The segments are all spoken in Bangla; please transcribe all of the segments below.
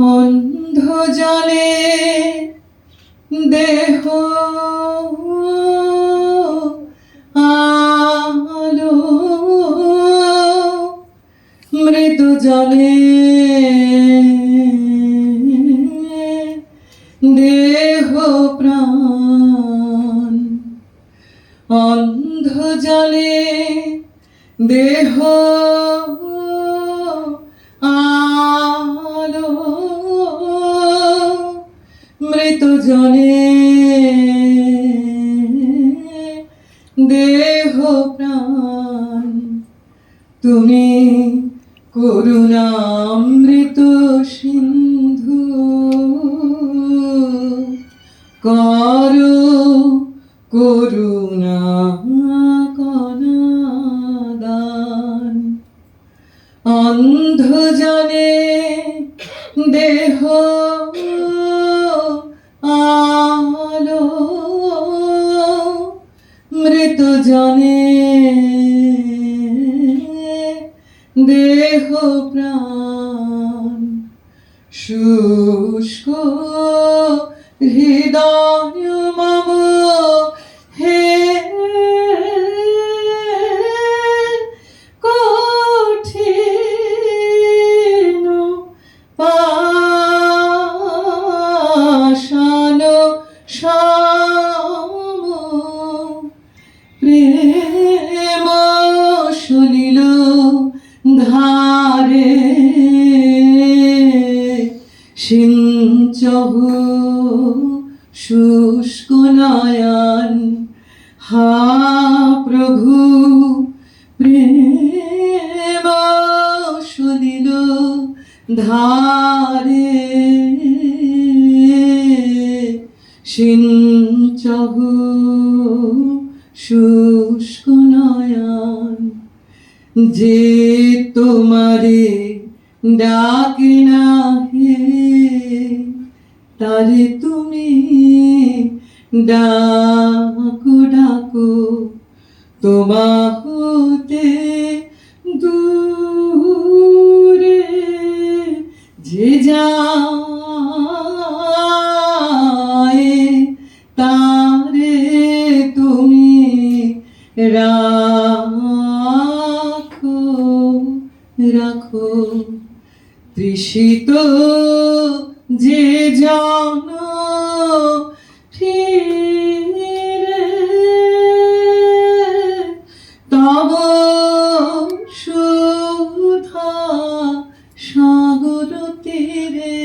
অন্ধ জলে দেহ আলো মৃত জলে দেহ প্রাণ অন্ধ জলে দেহ মৃত জলে দেহ প্রাণ। তুমি করুণামৃত সিন্ধু। করো করুণা কনাদান। অন্ধ জনে দেহ মৃত জনে দেহ প্রাণ শুষ্ক হৃদয় মম সিঞ্চহ শুষ্ক নয়ন। হা প্রভু, প্রেম সলিল ধারে। সিঞ্চহ শুষ্ক নয়ন। যে তোমারে ডাকে না হে তারে তুমি ডাকো ডাকো। তোমা হতে দূরে যে যায় তারে তুমি রাখো রাখো। তৃষিত যে জন ফিরে তব সুধা সাগর তীরে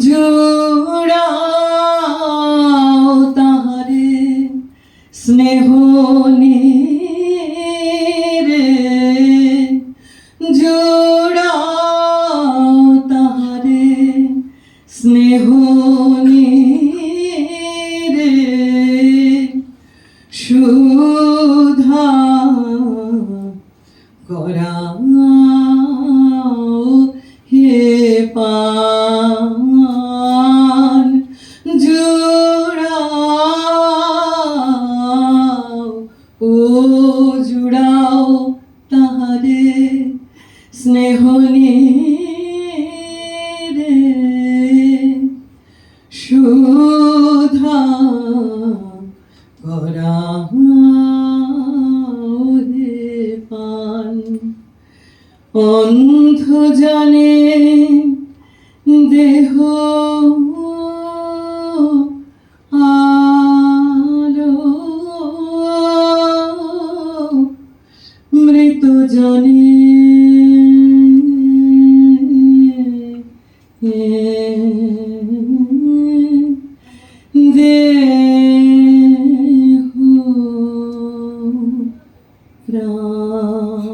জোড়াও তাহারে স্নেহ রে স্নেহ রে সুধা করাও হে পান জুড়াও ও জুড়াও তাহারে স্নেহ রে অন্ধ জানে দেহ আলো। মৃত জনে দেহ প্রাণ।